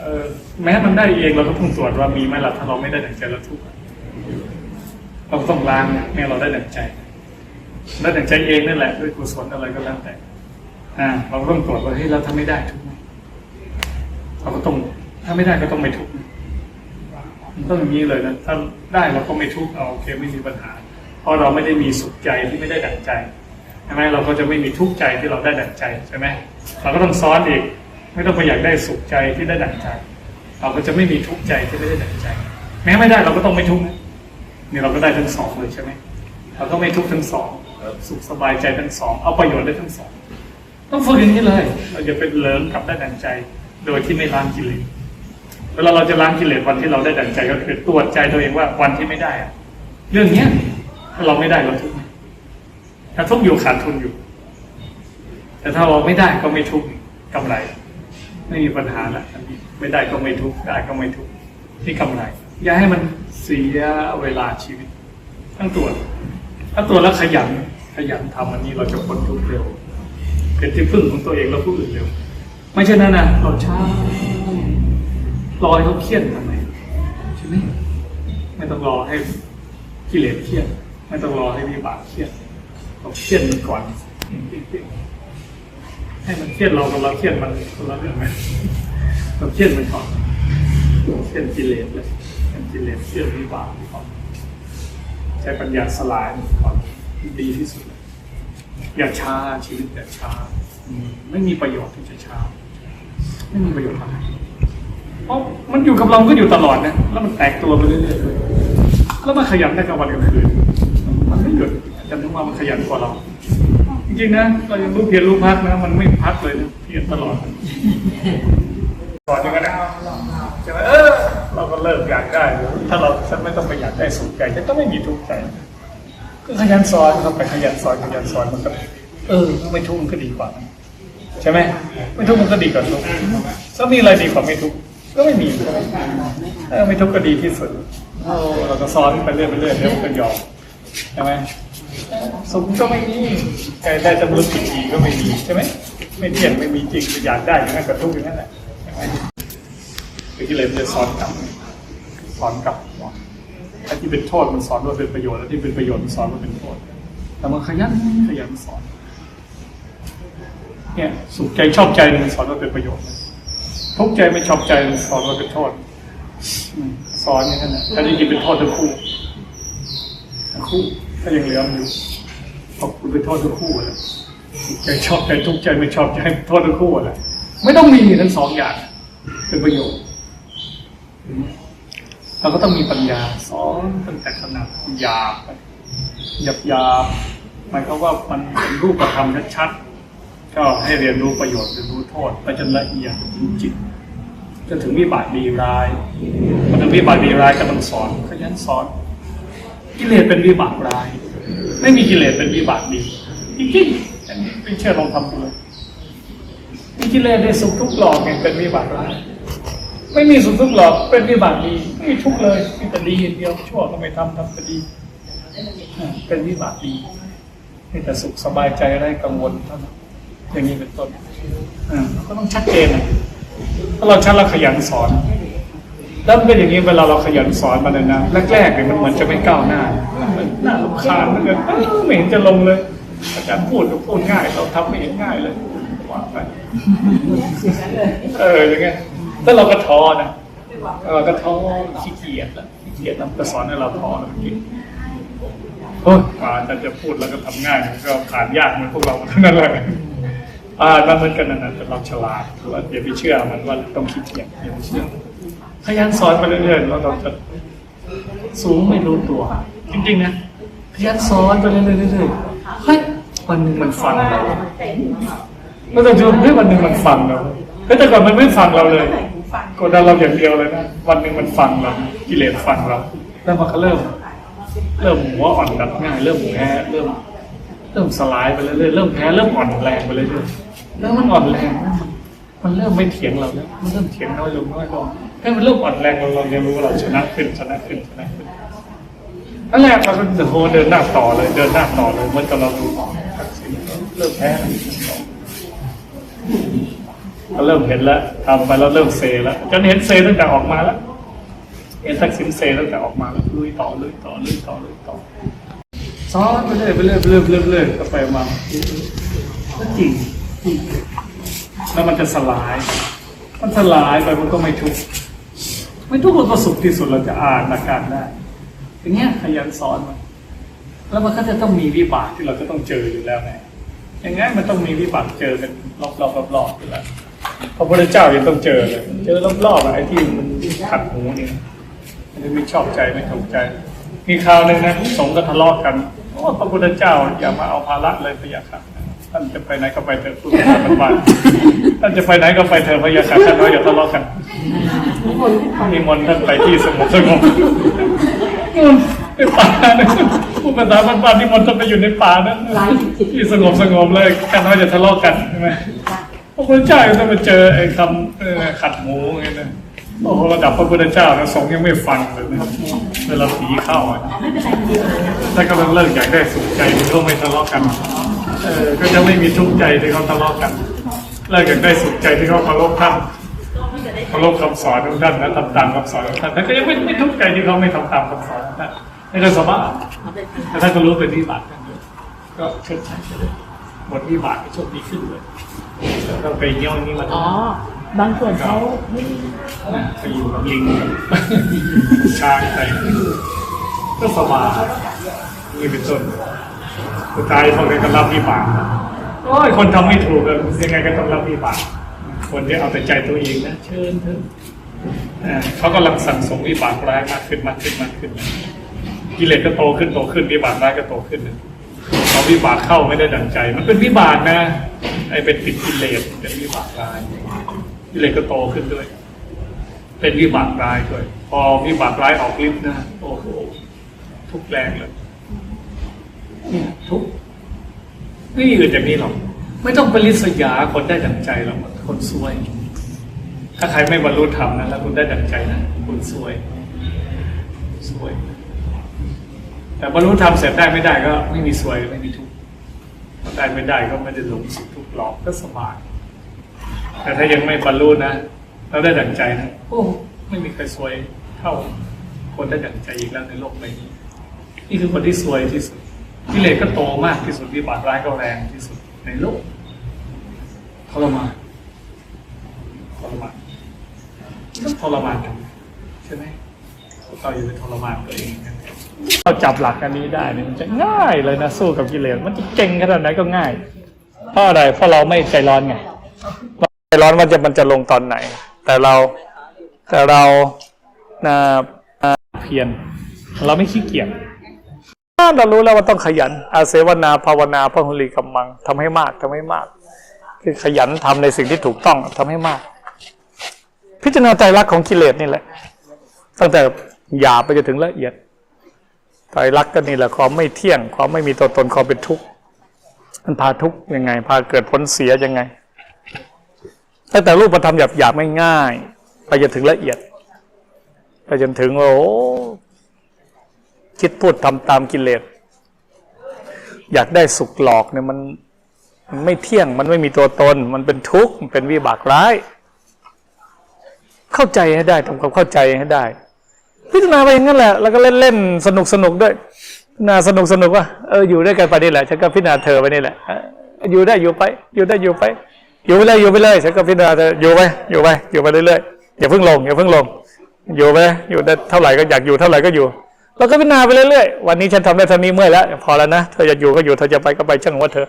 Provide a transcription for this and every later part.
เออแม้มันได้เองเราก็ต้องตรวจว่ามีไหมล่ะถ้าเราไม่ได้ดั่งใจเราทุกข์เราต้องล้างแม้เราได้ดั่งใจได้ดั่งใจเองนั่นแหละด้วยกุศลอะไรก็แล้วแต่อ่าเราก็ต้องตรวจว่าเฮ้ยเราทำไม่ได้ทุกข์ไหมเราก็ต้องถ้าไม่ได้ก็ต้องไม่ทุกข์มันต้องอย่างนี้เลยนะถ้าได้เราก็ไม่ทุกข์เอาโอเคไม่มีปัญหา เพราะเราไม่ได้มีสุขใจที่ไม่ได้ดั่งใจใช่ไหมเราก็จะไม่มีทุกข์ใจที่เราได้ดั่งใจใช่ไหมเราก็ต้องซ้อนอีก ไม่ต้องไปอยากได้สุขใจที่ได้ดั่งใจ เราก็จะไม่มีทุกข์ใจที่ไม่ได้ดั่งใจ แม้ไม่ได้เราก็ต้องไม่ทุกข์นะนี่เราก็ได้ทั้งสองเลยใช่ไหมเราก็ไม่ทุกข์ทั้งสองสุขสบายใจทั้งสองเอาประโยชน์ได้ทั้งสองต้องฝึกอย่างนี้เลย เราจะเป็นเลิมกับได้ดั่งใจ โดยที่ไม่ล้างกิเลสเวลาเราจะล้างกิเลสวันที่เราได้ดั่งใจก็คือตรวจใจตัวเองว่าวันที่ไม่ได้อะเรื่องเนี้ยถ้าเราไม่ได้เราทุกข์ไหมถ้าทุกข์อยู่ขาดทุนอยู่ แต่ถ้าเราไม่ได้ก็ไม่ทุกข์กำไร ไม่มีปัญหาละอันนี้ไม่ได้ก็ไม่ทุกข์ได้ก็ไม่ทุกข์นี่กำไร อย่าให้มันเสียเวลาชีวิตทั้งตัวถ้าตัวแล้วขยันขยันทำอันนี้เราจะพ้นทุกข์เร็ว เป็นที่พึ่งของตัวเองแล้วผู้อื่นเร็ว ไม่ใช่นั้นนะเราช้ารอให้เขาเครียดทำไมใช่ไหมไม่ต้องรอให้กิเลสเครียด ไม่ต้องรอให้วิบากเครียดเราเครียดมันก่อน ให้มันเครียดเรากับเราเครียดมันคนละเรื่องไหมเราเครียดมันก่อนเครียดกิเลสเลยเครียดกิเลสเครียดวิบากก่อนใช้ปัญญาสลายมันก่อนดีที่สุดยอย่าช้าชีวิตอย่าช้าไม่มีประโยชน์ที่จะช้า ไม่มีประโยชน์อะไรเพราะมันอยู่กับเราก็อยู่ตลอดนะแล้วมันแตกตัวไปเรื่อยๆด้วยแล้วมันขยันได้กลางวันกลางคืนมันไม่หยุดอาจารย์ถึงว่ามันขยันกว่าเรา จริงนะเรายังรู้เพียรรู้พักนะ มันไม่พักเลยนะเพียรตลอดก่อนอย่างนั้นนะใช่ไหมเออเราก็เลิกอยากได้ ถ้าเราฉันไม่ต้องไปอยากได้สุขใจจะต้องไม่มีทุกข์ใจก็ขยันสอนเข้าไปขยันสอนขยันสอนมันก็เออไม่ทุกข์มันก็ดีกว่า ใช่ไหมไม่ทุกข์มันก็ดีกว่าทุกข์ถ้ามีอะไรดีกว่าไม่ทุกข์ก็ไม่มีเออไม่ทุกข์ก็ดีที่สุดเราก็สอนไปเรื่อยไปเรื่อยเดี๋ยวมันก็ยอมใช่ไหม สุขก็ไม่มีได้จำนวนกี่ทีก็ไม่มีใช่ไหมไม่เที่ยงไม่มีจริงอยากได้อย่างนั้นก็ทุกอย่างนั้นแหละใช่ไหลือที่เลยมันจะสอนกลับสอนกลับว่าไอ้ที่เป็นโทษมันสอนว่าเป็นประโยชน์แล้วที่เป็นประโยชน์มันสอนว่าเป็นโทษ แต่มันขยันขยันสอนเนี่ยสุขใจชอบใจมันสอนว่าเป็นประโยชน์ ทุกใจไม่ชอบใจมันสอนว่าเป็นโทษสอนอย่างนั้นนะถ้าจริงๆเป็นโทษทั้งคู่ทั้งคู่ ถ้ายังเหลืออยู่ขอบคุณเป็นโทษทั้งคู่เลยใจชอบใจทุกข์ใจไม่ชอบใจโทษทั้งคู่เลยไม่ต้องมีทั้งสองอย่าง เป็นประโยชน์เราก็ต้องมีปัญญาสอนตั้งแต่ขนาดหยาบหยาบหยาบหมายความว่ามันเป็นรูปธรรมชัดๆก็ให้เรียนรู้ประโยชน์เรียนรู้โทษไปจนละเอียดจนจิตจนถึงวิบากดีร้ายมันถึงวิบากดีร้ายก็ต้องสอนขยันสอน กิเลสเป็นวิบากร้าย ไม่มีกิเลสเป็นวิบากดีจริงๆอันนี้ไม่เชื่อลองทำดูเลยมีกิเลสในสุขทุกข์หลอกเนี่ยเป็นวิบากร้าย ไม่มีสุขทุกข์หรอกเป็นวิบากดีไม่มีทุกข์เลยมีแต่ดีอย่างเดียวชั่วก็ไม่ทำทำแต่ดีเป็นวิบากดีมีแต่สุขสบายใจไร้กังวลเท่านั้นอย่างนี้เป็นต้นอ่าก็ต้องชัดเจนนะถ้าเราชัดเราขยันสอน แล้วมันเป็นอย่างนี้เวลาเราขยันสอนมันนะแรกๆเนี่ยมันเหมือนจะไม่ก้าวหน้ามันน่ารำคาญเหมันเกินเอ้ยไม่เห็นจะลงเลย อาจารย์พูดก็พูดง่าย เราทำไม่เห็นง่ายเลยว่าไปเอออย่างเงี้ยแล้วเราก็ท้อนะเราก็ท้อขี้เกียจล้วขี้เกียจแล้วก็สอนให้เราท้อแล้วเมื่อกี้โอ้ยกว่าจะจะพูดแล้วก็ทำง่ายมันก็ผ่านยากเหมือนพวกเราทั้งนั้นเลยอ่านมาเหมือนกันนั่นนะแต่เราฉลาดว่าอย่าไปเชื่อมันว่าต้องขี้เกียจอย่าไปเชื่อ ขยันสอนไปเรื่อยๆเราจะสูงไม่รู้ตัว จริงๆนะขยันสอนไปเรื่อยๆเรื่อยเฮ้ยวันหนึ่งมันฟังเราเราจะดูให้ยวันหนึ่งมันฟังเราเฮ้ยแต่ก่อนมันไม่ฟังเราเลยกดดันเราอย่างเดียวเลยนะวันหนึ่งมันฟังเรากิเลสฟังเราแล้วมันก็เริ่ม เริ่มหัวอ่อนดับง่าย เริ่มแพ้เริ่ม เริ่มสลายไปเรื่อยๆเริ่มแพ้เริ่มอ่อนแรงไปเรื่อยๆแล้วมันอ่อนแรงมัน มันเริ่มไม่เถียงเราแล้วมันเริ่มเถียงน้อยลงน้อยลงให้มันเริ่มอ่อนแรงเราเราเรียนรู้ว่าเราชนะขึ้นชนะขึ้นชนะขึ้นนั่นแหละเราก็เดินเดินหน้าต่อเลยเดินหน้าต่อเลยเหมือนกับเราดูทักเริ่มแพ้ก็เริ่มเห็นแล้วทำไปแล้วเริ่มเซแล้วจนเห็นเซตั้งแต่ออกมาแล้วเห็นทักษิณเซตั้งแต่ออกมาแล้วลุยต่อลุยต่อลุยต่อลุยต่อซ้อนไปเรื่อยไปเรื่อยไปเรื่อยไปเรื่อยไปเรื่อยก็ไปมาแล้วจริงจริง แล้วมันจะสลาย มันสลายไปมันก็ไม่ทุกข์ไม่ทุกข์มันก็สุขที่สุดเราจะอ่านอาการได้อย่างเงี้ยขยันสอนมันแล้วมันก็จะต้องมีวิบากที่เราจะต้องเจออยู่แล้วไงอย่างงั้นมันต้องมีวิบากเจอกันรอบๆรอบๆอยู่แล้วพระพุทธเจ้ายังต้องเจอเลย เจอรอบๆอะไอ้ที่มันขัดหูนี่มันไม่ชอบใจไม่ถูกใจ มีคราวหนึ่งนะสงฆ์ก็ทะเลาะกันโอ้พระพุทธเจ้าอย่ามาเอาภาระเลยพระยาค่ะ ท่านจะไปไหนก็ไปเถอะพูดภาษาบ้านๆท่านจะไปไหนก็ไปเถอะพระยาค่ะท่านว่าอย่าทะเลาะกันนิมนท่านไปที่สงบสงบในป่านะพูดภาษาบ้านๆที่มันต้องไปอยู่ในป่านั้นที่สงบสงบเลยกันว่าจะทะเลาะกันใช่ไหมพระพุทธเจ้าก็ต้องมาเจอไอ้คำขัดหูไงนะโอ้โหระดับพระพุทธเจ้านะสงฆ์ยังไม่ฟังเลยนะเวลาผีเข้าอะถ้ากำลังเลิกอยากได้สุขใจมันก็ไม่ทะเลาะกัน ก็จะไม่มีทุกข์ใจที่เขาทะเลาะกันเลิกอยากได้สุขใจที่เขาเคารพท่านเคารพคำสอนของท่านและทำตามคำสอนของท่านแต่ก็ยังไม่ไม่ทุกข์ใจที่เขาไม่ทำตามคำสอนของท่านนี่ก็สบายแต่ท่านก็รู้เป็นวิบากกันด้วยก็เชิดใช้ไปเลยหมดวิบากก็โชคดีขึ้นเลยแล้วก็ไปเยี่ยมนี้มาอ๋อบางส่วนเขาไม่นะไปอยู่กับลิงช้างไปก็สบายนี่เป็นต้น สุดท้ายพวกนี้ก็รับวิบากโอ้ยคนทำไม่ถูกอะยังไงก็ต้องรับวิบากคนที่เอาแต่ใจตัวเองนะเชิญเถอะเขากำลังสั่งสมวิบากร้ายมากขึ้นมากขึ้นมากขึ้น กิเลสก็โตขึ้นโตขึ้นวิบากร้ายก็โตขึ้นนะพอวิบากเข้าไม่ได้ดังใจ มันเป็นวิบากนะไอ้เป็นติดกิเลสเป็นวิบากร้ายกิเลสก็โตขึ้นด้วย เป็นวิบากร้ายด้วย พอวิบากร้ายออกฤทธิ์นะโอ้โหทุกแรงเลย เนี่ยทุกไม่มีอื่นจากนี้หรอก ไม่ต้องไปริษยาคนได้ดังใจหรอกคนซวย ถ้าใครไม่บรรลุธรรมนะแล้วคุณได้ดังใจนะคุณซวยซวย แต่บรรลุธรรมเสร็จได้ไม่ได้ก็ ไม่มีซวยไม่มีทุกข์ได้ไม่ได้ก็ไม่ได้หลงสุขทุกข์หลอกก็สบายแต่ถ้ายังไม่บรรลุนะแล้วได้ดั่งใจนะโอ้ไม่มีใครซวยเท่า คนได้ดั่งใจอีกแล้วในโลกใบนี้ นี่คือคนที่ซวยที่สุด กิเลสก็โตมากที่สุดวิบากร้ายก็แรงที่สุดในโลกทรมานทรมานต้องทรมานกันใช่ไหมเราอยู่าไปทรมานตัวเองกันเราจับหลักอันนี้ได้เนี่ยมันจะง่ายเลยนะสู้กับกิเลสมันจะเก่งขนาดไหนก็ง่ายเพราะอะไรเพราะเราไม่ใจร้อนไงใจร้อนว่าจะมันจะลงตอนไหน แต่เราแต่เรานะเพียรเราไม่ขี้เกียจ เรารู้แล้วว่าต้องขยัน อาเสวนาภาวนาพระหุลิกัมมังทำให้มากทำให้มาก คือขยันทำในสิ่งที่ถูกต้องทำให้มาก พิจารณาใจรักของกิเลสนี่แหละ ตั้งแต่หยาบไปจนถึงละเอียดใจรักก็นี่แหละความไม่เที่ยงความไม่มีตัวตนความเป็นทุกข์มันพาทุกข์ยังไง พาเกิดผลเสียยังไงตั้งแต่รูปธรรมหยาบหยาบไม่ง่ายๆไปจนถึงละเอียด ไปจนถึงโอ้ คิดพูดทำตามกิเลส อยากได้สุขหลอกเนี่ยมันมันไม่เที่ยงมันไม่มีตัวตน มันเป็นทุกข์มันเป็นวิบากร้าย เข้าใจให้ได้ทำความเข้าใจให้ได้ พิจารณาไปอย่างนั้นแหละ แล้วก็เล่นเล่นสนุกสนุกด้วยพิจาสนุกสนุกว่าเอออยู่ด้วยกันไปนี่แหละฉันก็พิจารณาเธอไปนี่แหละอยู่ได้อยู่ไป อยู่ได้อยู่ไป อยู่ไปเลยอยู่ไปเลยฉันก็พิจารณาเธออยู่ไปอยู่ไปอยู่ไปเรื่อยๆอย่าเพิ่งลงอย่าเพิ่งลงอยู่ไปอยู่ได้เท่าไหร่ก็อยากอยู่เท่าไหร่ก็อยู่ แล้วก็พิจารณาไปเรื่อยๆ วันนี้ฉันทำได้เท่านี้เมื่อยแล้ว พอแล้วนะ เธอจะอยู่ก็อยู่ เธอจะไปก็ไปช่างว่าเธอ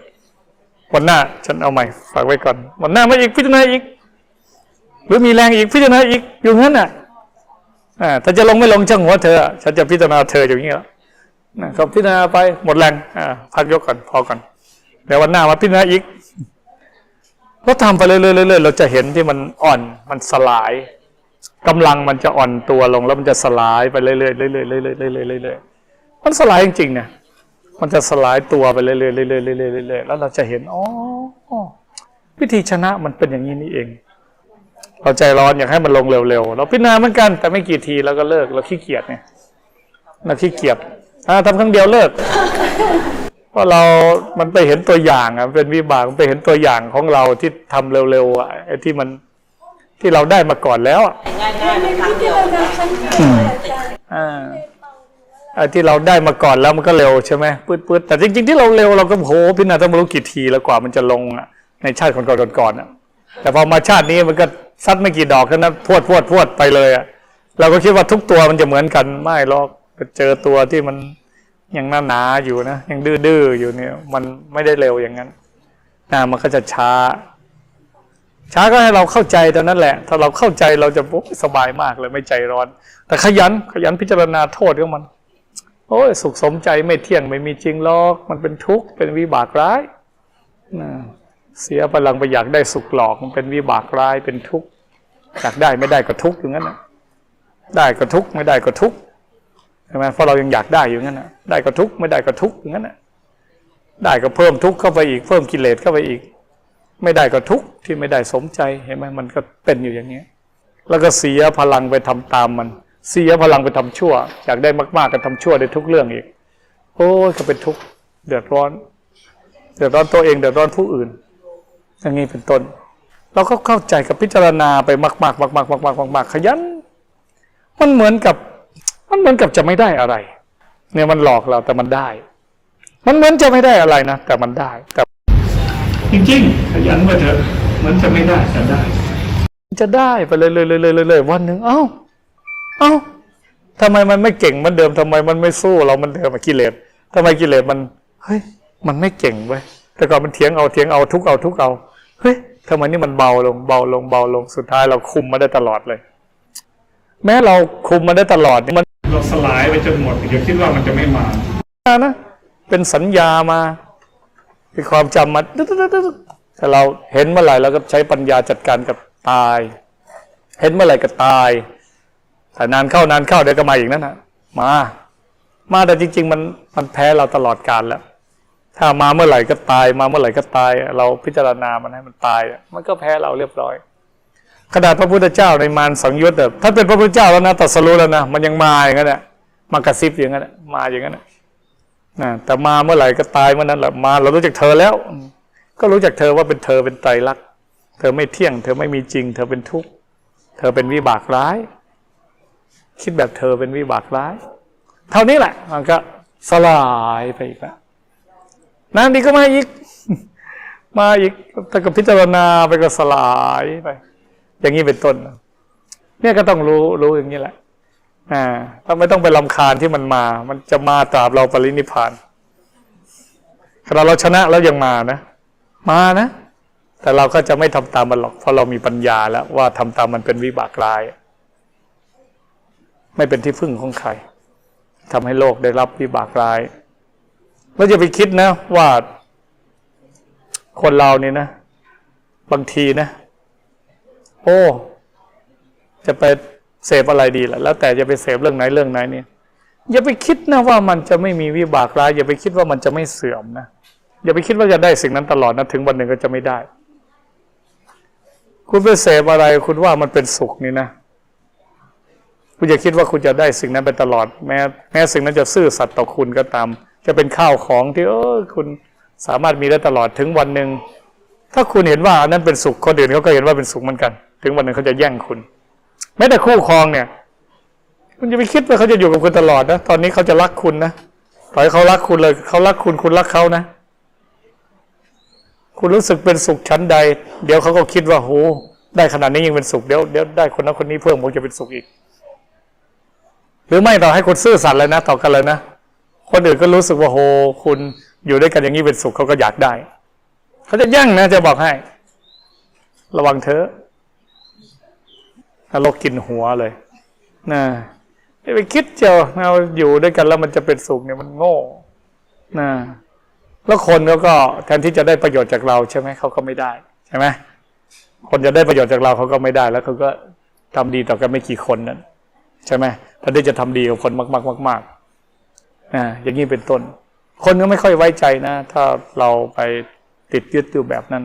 วันหน้าฉันเอาใหม่ ฝากไว้ก่อน วันหน้ามาอีกพิจารณาอีก หรือมีแรงอีกพิจารณาอีก อยู่งั้นน่ะ อ่า ถ้าจะลงไม่ลงช่างหัวเธอ ฉันจะพิจารณาเธออย่างนี้แล้วนะก็พิจารณาไปหมดแรง อ่า พักยกก่อน พอก่อน เดี๋ยววันหน้ามาพิจารณาอีกเราทำไปเรื่อยๆเราจะเห็นที่มันอ่อน มันสลาย กำลังมันจะอ่อนตัวลงแล้วมันจะสลายไปเรื่อยๆเรื่อยๆเรื่อยๆเรื่อยๆมันสลายจริงๆเนี่ยมันจะสลายตัวไปเรื่อยๆเรื่อยๆเรื่อยๆแล้วเราจะเห็นอ๋อวิธีชนะมันเป็นอย่างนี้นี่เองเราใจร้อนอยากให้มันลงเร็วๆเราพิจารณาเหมือนกัน แต่ไม่กี่ทีแล้วก็เลิกเราขี้เกียจเนี่ยเราขี้เกียจทำครั้งเดียวเลิกเพราะเรามันไปเห็นตัวอย่างอะเป็นวิบากมันไปเห็นตัวอย่างของเราที่ทำเร็วๆอะไอ้ที่มัน ที่เราได้มาก่อนแล้วอะง่ายๆมันครั้งเดียวอ่าไอ้ที่เราได้มาก่อนแล้วมันก็เร็วใช่ไหมปื๊ดๆแต่จริง ๆ ที่เราเร็วเราก็โหพิจารณาต้องไม่รู้กี่ทีแล้วกว่ามันจะลงอะในชาติก่อนๆก่อนๆอะแต่พอมาชาตินี้มันก็ซัดไม่กี่ดอกแค่นั้นพวดพวดพวดไปเลยอะเราก็คิดว่าทุกตัวมันจะเหมือนกันไม่หรอกไปเจอตัวที่มันยังหนาหนาๆอยู่นะยังดื้อๆอยู่เนี่ย มันไม่ได้เร็วอย่างนั้นนะมันก็จะช้า ช้าก็ให้เราเข้าใจเท่านั้นแหละ ถ้าเราเข้าใจเราจะสบายมากเลยไม่ใจร้อน แต่ขยันขยันพิจารณาโทษของมัน โอ้ยสุขสมใจไม่เที่ยงไม่มีจริงหรอก มันเป็นทุกข์เป็นวิบากร้ายนะเสียพลังไปอยากได้สุขหลอกมันเป็นวิบากร้ายเป็นทุกข์อยากได้ไม่ได้ก็ทุกข์อย่างนั้นนะได้ก็ทุกข์ไม่ได้ก็ทุกข์ใช่ไหมเพราะเรายังอยากได้อยู่งั้นนะได้ก็ทุกข์ไม่ได้ก็ทุกข์อย่างนั้นนะได้ก็เพิ่มทุกข์เข้าไปอีกเพิ่มกิเลสเข้าไปอีก ไม่ได้ก็ทุกข์ที่ไม่ได้สมใจเห็นไหมมันก็เป็นอยู่อย่างนี้แล้วก็เสียพลังไปทำตามมัน เสียพลังไปทำชั่ว อยากได้มากๆก็ทำชั่วได้ทุกเรื่องอีก โอ้ยก็เป็นทุกข์เดือดร้อน เดือดร้อนตัวเองเดือดร้อนผู้อื่น อย่างนี้เป็นต้น เราก็เข้าใจกับพิจารณาไปมากๆมากๆมากๆมากๆมากๆขยัน มันเหมือนกับ มันเหมือนกับจะไม่ได้อะไร เนี่ยมันหลอกเราแต่มันได้ มันเหมือนจะไม่ได้อะไรนะแต่มันได้แต่ จริงๆขยันมาเถอะเหมือนจะไม่ได้แต่ได้ จะได้ไปเลยเลยเลยเลยเลยเลยวันหนึ่งเอ้า เอ้าทำไมมันไม่เก่งเหมือนเดิมทำไมมันไม่สู้เราเหมันเดิมอะกิเลสทำไมกิเลสมันเฮ้ยมันไม่เก่งเว้ยแต่ก่อนมันเถียงเอาเถียงเอาทุกเอาทุกเอาเฮ้ยทำไมนี่มันเบาลงเบาลงเบาลงสุดท้ายเราคุมมาได้ตลอดเลย แม้เราคุมมาได้ตลอดนี่มันเราสลายไปจนหมดอย่าคิดว่ามันจะไม่มามานะเป็นสัญญามา เป็นความจำมาตึ๊ดๆๆๆแต่เราเห็นเมื่อไหร่เราก็ใช้ปัญญาจัดการกับตาย เห็นเมื่อไหร่ก็ตายแต่นานเข้านานเข้าเดี๋ยวก็มาอีกนั่นนะมา มาแต่จริง ๆ มันมันแพ้เราตลอดกาลแล้ว ถ้ามาเมื่อไหร่ก็ตาย มาเมื่อไหร่ก็ตาย เราพิจารณามันให้มันตาย มันก็แพ้เราเรียบร้อยขนาดพระพุทธเจ้าในมารสังยุตแบบท่านเป็นพระพุทธเจ้าแล้วนะตรัสรู้แล้วนะมันยังมาอย่างนั้นแหละมากระซิบอย่างนั้นแหละมาอย่างนั้นแหละ นะแต่มาเมื่อไหร่ก็ตายเมื่อนั้นแหละมาเรารู้จักเธอแล้ว ก็รู้จักเธอว่าเป็นเธอเป็นไตรลักษณ์เธอไม่เที่ยง เธอไม่มีจริง เธอเป็นทุกข์เธอเป็นวิบากร้าย คิดแบบเธอเป็นวิบากร้าย เท่านี้แหละ มันก็สลายไปอีกแล้วนานดีก็มาอีก มาอีกถ้าก็พิจารณาไปก็สลายไป อย่างนี้เป็นต้น เนี่ยก็ต้องรู้รู้อย่างนี้แหละ อ่าถ้าไม่ต้องไปลำคาญที่มันมา มันจะมาตราบเราปรินิพานขณะเราชนะแล้วยังมานะ มานะ แต่เราก็จะไม่ทำตามมันหรอก เพราะเรามีปัญญาแล้วว่าทำตามมันเป็นวิบากร้าย ไม่เป็นที่พึ่งของใครทำให้โลกได้รับวิบากร้ายเราจะไปคิดนะ ว่า คนเราเนี่ยนะ บางทีนะ โอ้ จะไป เสพอะไรดีล่ะแล้วแต่จะไปเสพเรื่องไหนเรื่องไหนเนี่ยอย่าไปคิดนะว่ามันจะไม่มีวิบากร้ายอย่าไปคิดว่ามันจะไม่เสื่อมนะอย่าไปคิดว่าจะได้สิ่งนั้นตลอดนะถึงวันหนึ่งก็จะไม่ได้ คุณไปเสพอะไรคุณว่ามันเป็นสุขนี่นะคุณอย่าคิดว่าคุณจะได้สิ่งนั้นไปตลอด แม้แม้สิ่งนั้นจะซื่อสัตย์ต่อคุณก็ตาม จะเป็นข้าวของที่เออคุณสามารถมีได้ตลอดถึงวันหนึ่งถ้าคุณเห็นว่าอันนั้นเป็นสุขคนอื่นเขาก็เห็นว่าเป็นสุขเหมือนกัน ถึงวันหนึ่งเขาจะแย่งคุณ แม้แต่คู่ครองเนี่ย คุณจะไปคิดว่าเขาจะอยู่กับคุณตลอดนะตอนนี้เขาจะรักคุณนะปล่อยให้เขารักคุณเลยเขารักคุณคุณรักเขานะ คุณรู้สึกเป็นสุขชั้นใด เดี๋ยวเขาก็คิดว่าโหได้ขนาดนี้ยังเป็นสุขเดี๋ยวเดี๋ยวได้คนนั้นคนนี้เพิ่มผมจะเป็นสุขอีก หรือไม่ต่อให้คนซื่อสัตย์เลยนะต่อกันเลยนะคนอื่นก็รู้สึกว่าโหคุณอยู่ด้วยกันอย่างนี้เป็นสุขเขาก็อยากได้ เขาจะแย่งนะจะบอกให้ ระวังเถอ รกกินหัวเลยนะไปคิดเจ้าเราอยู่ด้วยกันแล้วมันจะเป็นสุขเนี่ยมันโง่นะแล้วคนเขาก็แทนที่จะได้ประโยชน์จากเราใช่ไหมเขาก็ไม่ได้ใช่ไหมคนจะได้ประโยชน์จากเราเขาก็ไม่ได้แล้วเขาก็ทำดีต่อกันไม่กี่คนนั่นใช่ไหมแทนที่จะทำดีกับคนมาก ๆ มากๆอ่าอย่างนี้เป็นต้น คนก็ไม่ค่อยไว้ใจนะ ถ้าเราไปติดยึดอยู่แบบนั้น